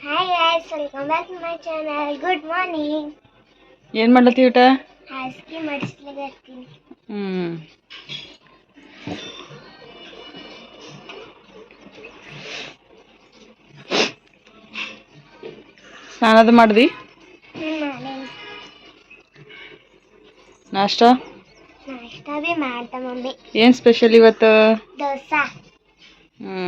Hi guys welcome back to my channel good morning ಏನು ಮಾಡ್ಲತ್ತಿ ಊಟ? ಹಾಸಿಗೆ ಮಾಡಿಸ್ಲಿಕ್ಕೆ ಹ್ಞೂ ಸ್ನಾನದ ಮಾಡ್ದಿ? ನಾಷ್ಟ? ನಾಷ್ಟ ಭೀ ಮಾಡ್ತಾ ಮಮ್ಮಿ. ಏನು ಸ್ಪೆಷಲ್ ಇವತ್ತು? ದೋಸೆ. ಹ್ಞೂ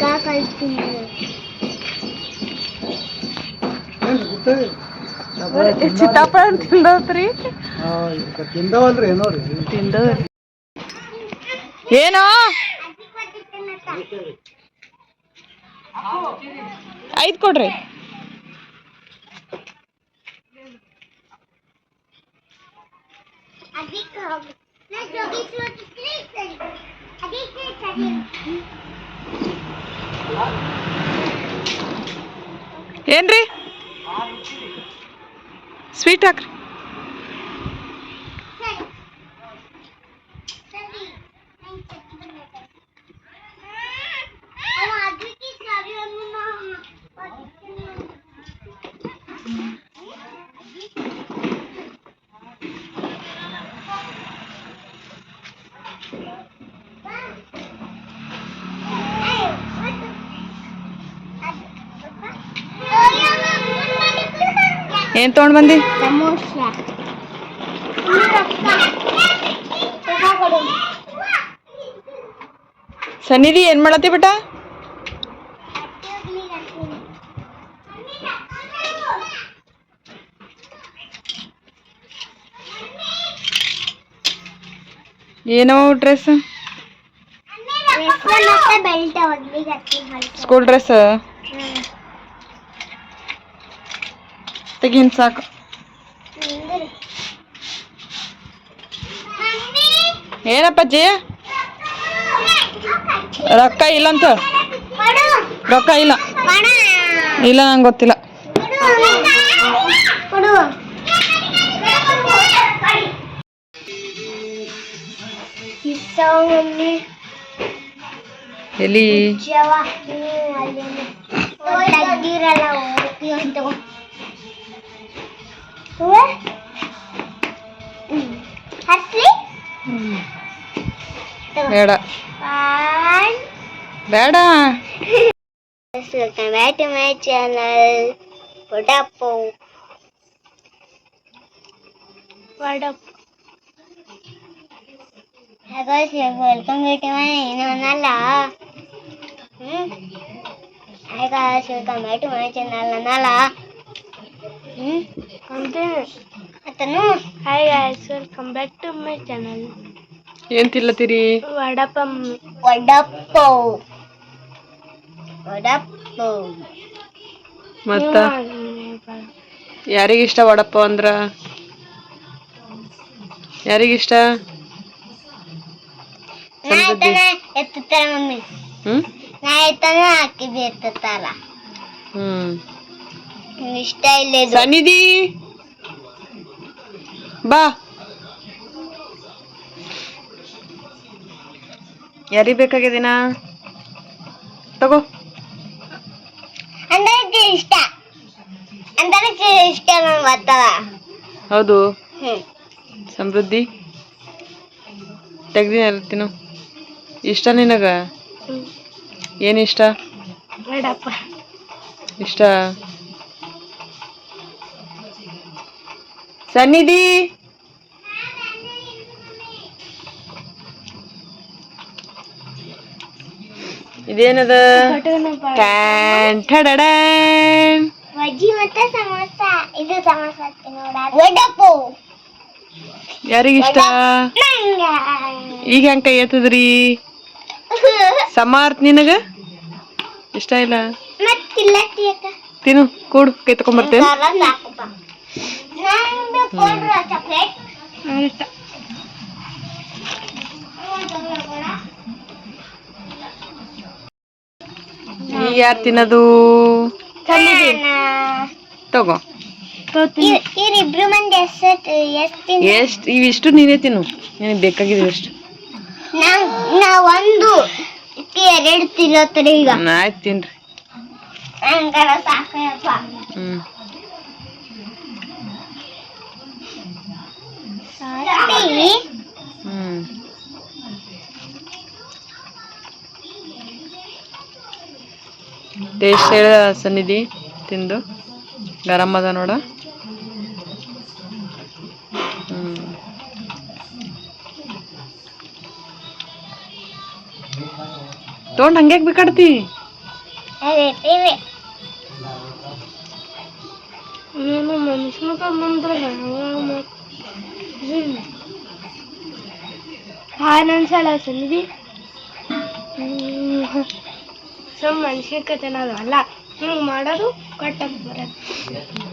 ಕಾಕಾಯಿ ತಿಂದು ಸೀತಾಫಲ ತಿಂದತ್ರಿ. ತಿಂದವಲ್ರಿ ಏನೋ ರೀ. ತಿಂದವ್ರಿ ಏನೋ? ಐದು ಕೊಡ್ರಿ ಅದಕ್ಕೆ ಹೋಗಿ ನಾ ಜೋಗಿಸ್ಲತ್ತಿದ್ರಿ ಸರಿ ಅದಕ್ಕೆ ಸರಿ ಏನ್ರಿ ಸ್ವೀಟ್ ಹಾಕ್ರಿ ಏನು ತೊಗೊಂಡು ಬಂದಿ ಸಮೋಸ ಸನ್ನಿಧಿ ಏನು ಮಾಡತ್ತಿ ಬಿಟ್ಟ ಏನೋ ಡ್ರೆಸ್ ಮತ್ತೆ ಬೆಲ್ಟ್ ಒಡ್ಲಿಗೆ ಸ್ಕೂಲ್ ಡ್ರೆಸ್ ತೆಗಿನ್ ಸಾಕು. ಏನಪ್ಪಾಜಿ ರೊಕ್ಕ ಇಲ್ಲ ಅಂತ ರೊಕ್ಕ ಇಲ್ಲ. ಇಲ್ಲ ನಂಗೆ ಗೊತ್ತಿಲ್ಲ. ಎಲ್ಲಿ? ಬೇಡ ಬೇಡ Welcome back to my channel. Vadapo. Vadapo. Hi guys, welcome back to my channel. Hmm? Hi guys, welcome back to my channel. Nala. Hmm? Continue. Atanu. Hi guys, welcome back to my channel. ಏನು ತಿಲ್ಲತ್ತೀರಿ Vadapam. Vadapo. Vadapo. ಮತ್ತ ಯಾರಿಗಿಷ್ಟ ವಡಪ್ಪ ಅಂದ್ರ ಯಾರಿಗಿಷ್ಟ ಸಮೃದ್ಧಿ ಎತ್ತುತ್ತಾರ mummy ಹ್ಮ್ ನಾ ಎತ್ತನ ಹಾಕಿದ್ದೆ ಎತ್ತುತ್ತಾರ ಹ್ಮ್ ಇಷ್ಟ ಇಲ್ಲ ಸನ್ನಿಧಿ! ಬಾ. ಯಾರಿ ಬೇಕಾಗಿದ್ದೀನ ತಗೋ. ಅಂದ್ರೆ ಇಷ್ಟ. ಅಂದ್ರೆ ಇಷ್ಟ ನಂಗೆ ಗೊತ್ತದ ಹೌದು. ಸಮೃದ್ಧಿ. ತೆಗ್ದಿನ ತಿನ್ನು. ಇಷ್ಟ ನಿನಗ? ಏನು ಇಷ್ಟ? ಇಷ್ಟ? ನೋಡ. ಇದೇನದ ಯಾರಿಗಿಷ್ಟ? ಈಗ ಹೆಂಗ್ ಕೈ ಎತ್ತದ್ರಿ? ಸಮರ್ಥ ನಿನಗ? ಇಷ್ಟ ಇಲ್ಲ? ತಿನ್ನು ಕೂಡು ಕೈ ತಕೊಂಬರ್ತೇನೆ. ಯಾರು ತಿನ್ನೋದು? ತಗೋ. ಇವ್ರಿಬ್ರು ಮಂದಿ ಎಷ್ಟು ಇವಿಷ್ಟು ನೀನೇ ತಿನ್ನು. ನಿನಗೆ ಬೇಕಾಗಿದೆ ಎಷ್ಟು ನಾ ಒಂದು. ಎರಡು ತಿನ್ನತ್ತಾರೆ ಈಗ. ಆಯ್ತು ತಿನ್ರಿ. ಹ್ಞೂ ಟೇಸ್ಟ್ ಹೇಳ ಸನ್ನಿಧಿ ತಿಂದು ಗರಂ ಅದ ನೋಡ. ತೊಗೊಂಡು ಹಂಗ್ಯಾಕೆ ಬೇಕಾಡ್ತಿ? ಅದೇ ಟಿವಿ నేను మనుషులు ಹಾನನ್ಸಲ್ಲ ಸಂದಿ ಸೊ ಮನುಷ್ಯಕ್ಕೆ ತಿನ್ನೋದು ಅಲ್ಲ ಹಿಂಗೆ ಮಾಡೋದು ಕಟ್ಟಕ್ಕೆ ಬರೋದು